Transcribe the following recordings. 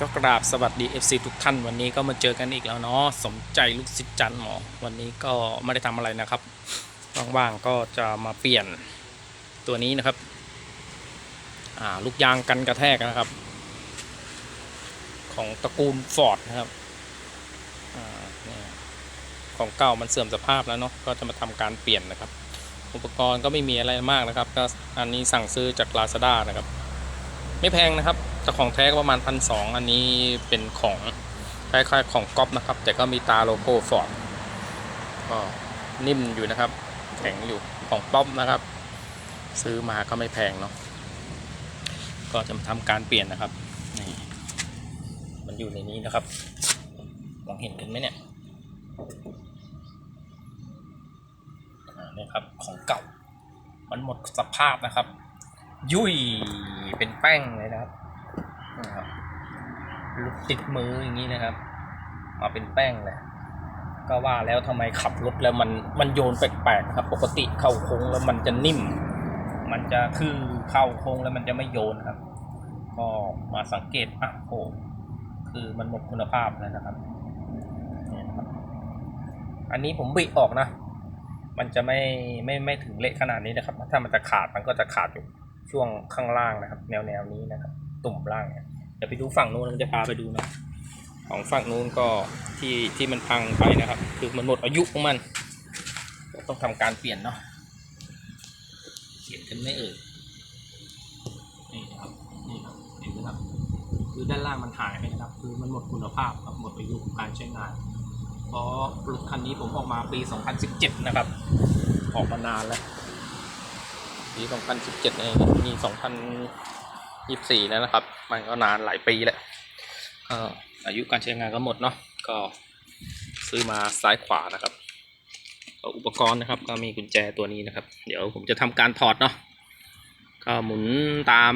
ก็กราบสวัสดี FC ทุกท่านวันนี้ก็มาเจอกันอีกแล้วเนาะสมใจลูกศิษย์จันหมอ วันนี้ก็ไม่ได้ทำอะไรนะครับว่างๆก็จะมาเปลี่ยนตัวนี้นะครับอ่าลูกยางกันกระแทกนะครับ ของตระกูลฟอร์ดนะครับอ่าของเก่ามันเสื่อมสภาพแล้วเนาะก็จะมาทำการเปลี่ยนนะครับ อุปกรณ์ก็ไม่มีอะไรมากนะครับก็อันนี้สั่งซื้อจาก Lazada นะครับ ไม่แพงนะครับ แต่ของแท้ก็ประมาณพันสองอันนี้เป็นของคล้ายๆของก๊อปนะครับ แต่ก็มีตาโลโก้ฟอร์ดก็นิ่มอยู่นะครับ แข็งอยู่ของป๊อปนะครับ ซื้อมาก็ไม่แพงเนาะก็จะมาทำการเปลี่ยนนะครับนี่มันอยู่ในนี้นะครับมองเห็นกันไหมเนี่ยนี่ครับของเก่า มันหมดสภาพนะครับ ยุ่ยเป็นแป้งเลยนะครับ นะครับติดมืออย่างนี้นะครับ มาเป็นแป้งเลยก็ว่าแล้วทำไมขับรถแล้วมันมันโยนแปลกๆครับ ปกติเข้าโค้งแล้วมันจะนิ่ม มันจะคือเข้าโค้งแล้วมันจะไม่โยนครับ ก็มาสังเกตอะโอ้คือมันหมดคุณภาพแล้วนะครับเนี่ยนะครับอันนี้ผมบิออกนะ มันจะไม่ไม่ไม่ถึงเละขนาดนี้นะครับ ถ้ามันจะขาดมันก็จะขาดอยู่ช่วงข้างล่างนะครับ แนวแนวนี้นะครับ ตุ่มล่างเนี่ยเดี๋ยวไปดูฝั่งนู้นผมจะพาไปดูนะของฝั่งนู้นก็ที่ที่มันพังไปนะครับ คือมันหมดอายุของมันต้องทำการเปลี่ยนเนาะเขียนกันไม่เอ่ยนี่ครับนี่ครับเห็นไหมครับ คือด้านล่างมันหายไปนะครับ คือมันหมดคุณภาพครับหมดอายุของการใช้งานเพราะรถคันนี้ผมออกมาปี 2017 นะครับ ออกมานานแล้วปี 2017เอง มี2024แล้วนะครับ มันก็นานหลายปีแล้วอายุการใช้งานก็หมดเนาะก็ซื้อมาซ้ายขวานะครับอุปกรณ์นะครับ ก็มีกุญแจตัวนี้นะครับ เดี๋ยวผมจะทำการถอดเนาะก็หมุนตาม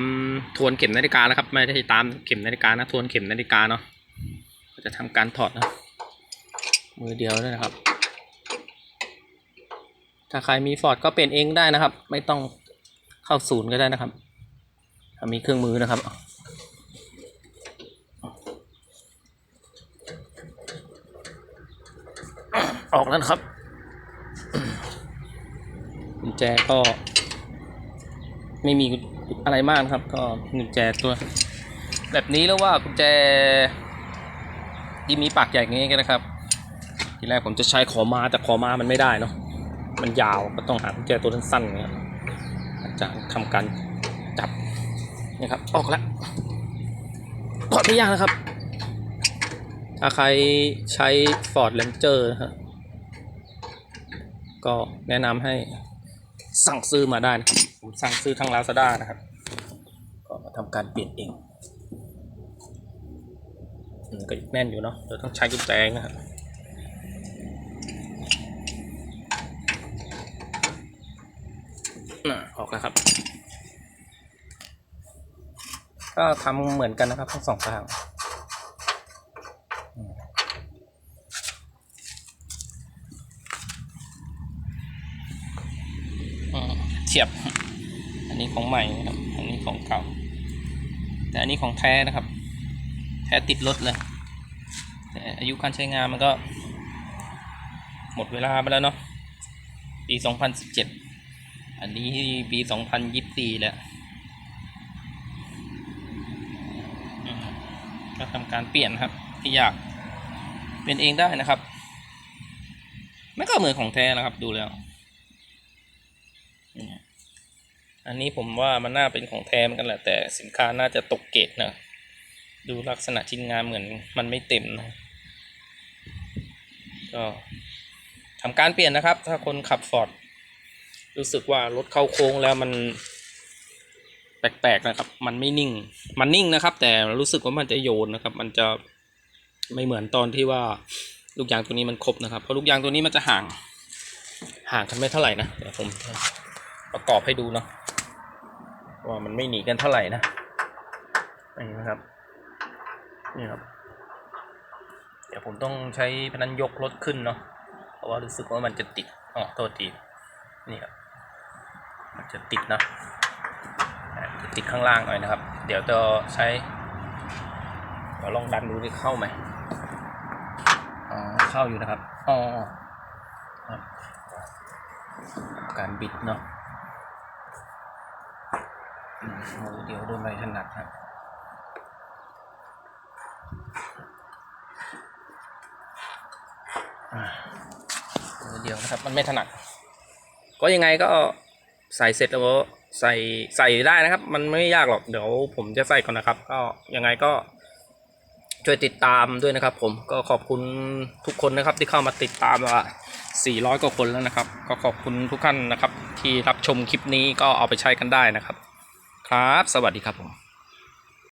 ทวนเข็มนาฬิกานะครับ ไม่ได้ตามเข็มนาฬิกานะทวนเข็มนาฬิกาเนาะก็จะทำการถอดนะมือเดียวด้วยนะครับ ถ้าใครมีฟอร์ดก็เปลี่ยนเองได้นะครับ ไม่ต้องเข้าศูนย์ก็ได้นะครับ มีเครื่องมือนะครับ ออกแล้วนะครับกุญแจก็ไม่มีอะไรมากนะครับ ก็กุญแจตัว แบบนี้แล้วว่ากุญแจที่มีปากใหญ่อย่างนี้ก็นะครับ ทีแรกผมจะใช้ขอมาแต่ขอมามันไม่ได้เนาะมันยาวก็ต้องหากุญแจตัวสั้นๆอย่างเงี้ยอาจารย์ทำการจับ นี่ครับ ออกแล้วถอดไม่ยากนะครับ ถ้าใครใช้ Ford Ranger นะฮะก็แนะนำให้สั่งซื้อมาได้นะผมสั่งซื้อทาง Lazada นะครับ ก็มาทำการเปลี่ยนเองก็แน่นอยู่เนาะเดี๋ยวต้องใช้กุญแจนะครับออกแล้วครับ ก็ทำเหมือนกันนะครับทั้งสองข้างเทียบ อันนี้ของใหม่นะครับ อันนี้ของเก่า แต่อันนี้ของแท้นะครับ แท้ติดรถเลยแต่อายุการใช้งานมันก็ หมดเวลาไปแล้วเนาะปี 2017 อันนี้ปีสองพันยี่สี่แล้วอืม ก็ทำการเปลี่ยนครับ ที่อยากเป็นเองได้นะครับ ไม่ก็เหมือนของแท้นะครับ ดูแล้วอันนี้ผมว่ามันน่าเป็นของแท้เหมือนกันแหละ แต่สินค้าน่าจะตกเกรดนะดูลักษณะชิ้นงานเหมือนมันไม่เต็มนะก็ทำการเปลี่ยนนะครับ ถ้าคนขับฟอร์ดรู้สึกว่ารถเข้าโค้งแล้วมัน แปลกๆนะครับ มันไม่นิ่ง มันนิ่งนะครับ แต่รู้สึกว่ามันจะโยนนะครับ มันจะไม่เหมือนตอนที่ว่าลูกยางตัวนี้มันครบนะครับ เพราะลูกยางตัวนี้มันจะห่าง ห่างกันไม่เท่าไหร่นะเดี๋ยวผมประกอบให้ดูเนาะว่ามันไม่หนีกันเท่าไหร่นะนี่นะครับนี่ครับ เดี๋ยวผมต้องใช้พนันยกรถขึ้นเนาะเพราะว่ารู้สึกว่ามันจะติดอ๋อโทษทีนี่ครับมันจะติดนะอ่าะ ติดข้างล่างหน่อยนะครับ เดี๋ยวจะใช้ดี๋ยวลองดันดูดิเข้าไหมอ๋อเข้าอยู่นะครับอ๋อครับการบิดเนาะมือเดียวโด้วยไม่ถนัดครับมือเดียวนะครับมันไม่ถนัด ก็ยังไงก็ใส่เสร็จแล้ว ใส่ใส่ได้นะครับ มันไม่ยากหรอกเดี๋ยวผมจะใส่ก่อนนะครับ ก็ยังไงก็ช่วยติดตามด้วยนะครับ ผมก็ขอบคุณทุกคนนะครับที่เข้ามาติดตามว่า400 กว่าคนแล้วนะครับ ก็ขอบคุณทุกท่านนะครับ ที่รับชมคลิปนี้ก็เอาไปใช้กันได้นะครับ ครับ สวัสดีครับผม